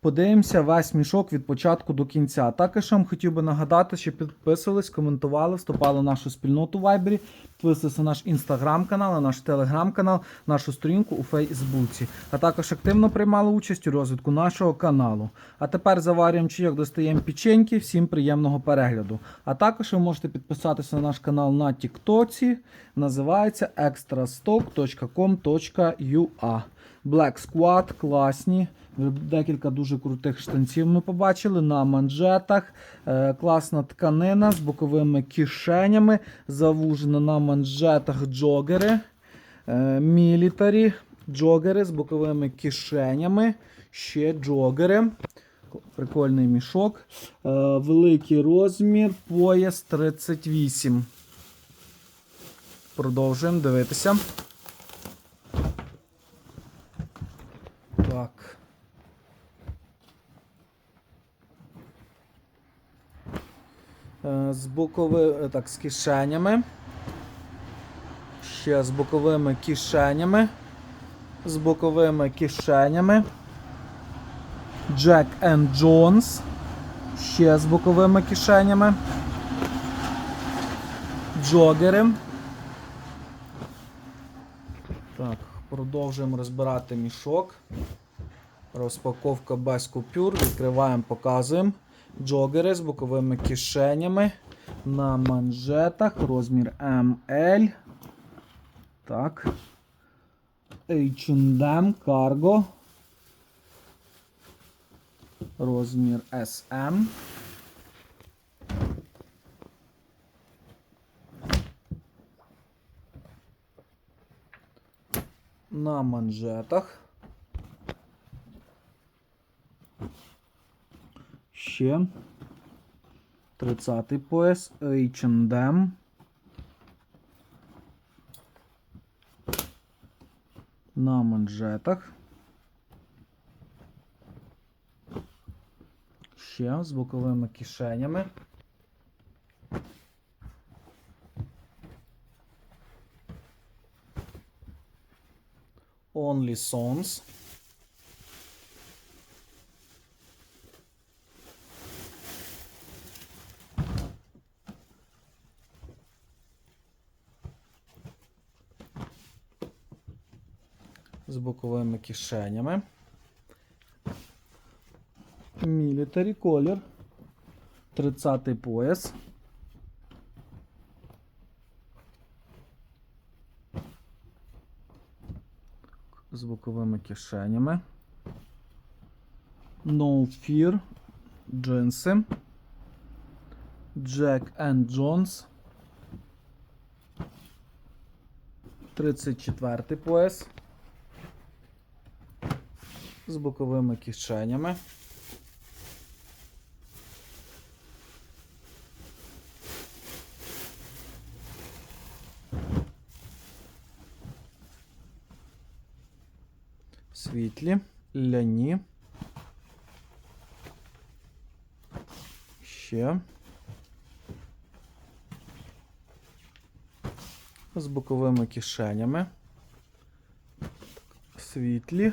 Подивимося весь мішок від початку до кінця. Також вам хотів би нагадати, що підписувались, коментували, вступали в нашу спільноту в Вайбері, підписувалися на наш інстаграм-канал, на наш телеграм-канал, нашу сторінку у Фейсбуці. А також активно приймали участь у розвитку нашого каналу. А тепер заварюємо чайок, достаємо печеньки. Всім приємного перегляду. А також ви можете підписатися на наш канал на Тіктоці. Називається extrastock.com.ua Black Squad, класні. Декілька дуже крутих штанців ми побачили на манжетах. Е, класна тканина з боковими кишенями. Завужена на манжетах джогери. Е, мілітарі. Джогери з боковими кишенями. Ще джогери. Прикольний мішок. Е, великий розмір. Пояс 38. Продовжуємо дивитися. Так. Е, З бокови... так, з кишенями. Ще з боковими кишенями. З боковими кишенями. Jack and Jones. Ще з боковими кишенями. Джогери. Так, продовжуємо розбирати мішок. Розпаковка без купюр. Відкриваємо, показуємо. Джогери з боковими кишенями. На манжетах. Розмір ML. Так. H&M Cargo. Розмір SM. На манжетах. Ще 30-й пояс H&M. На манжетах. Ще з боковими кишенями. Only Sons. З боковими кишенями. Мілітарі колір. 30-й пояс. З боковими кишенями. No Fear. Джинси. Jack and Jones. 34 пояс. З боковими кишенями. Світлі, ляні. Ще. З боковими кишенями. Світлі.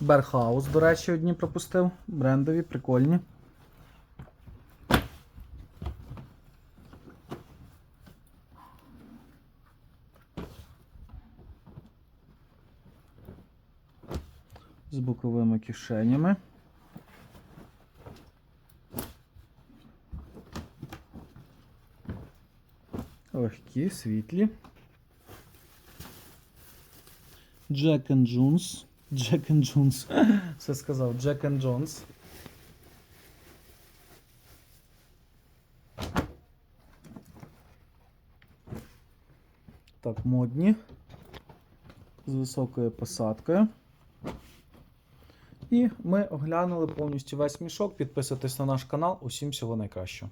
Берхаус, до речі, одні пропустив. Брендові, прикольні. З боковими кишенями. Легкі, світлі. And Jones. Jack and Jones. Все сказав. Jack and Jones. Так, модні. З високою посадкою. І ми оглянули повністю весь мішок. Підписуйтесь на наш канал. Усім всього найкращого.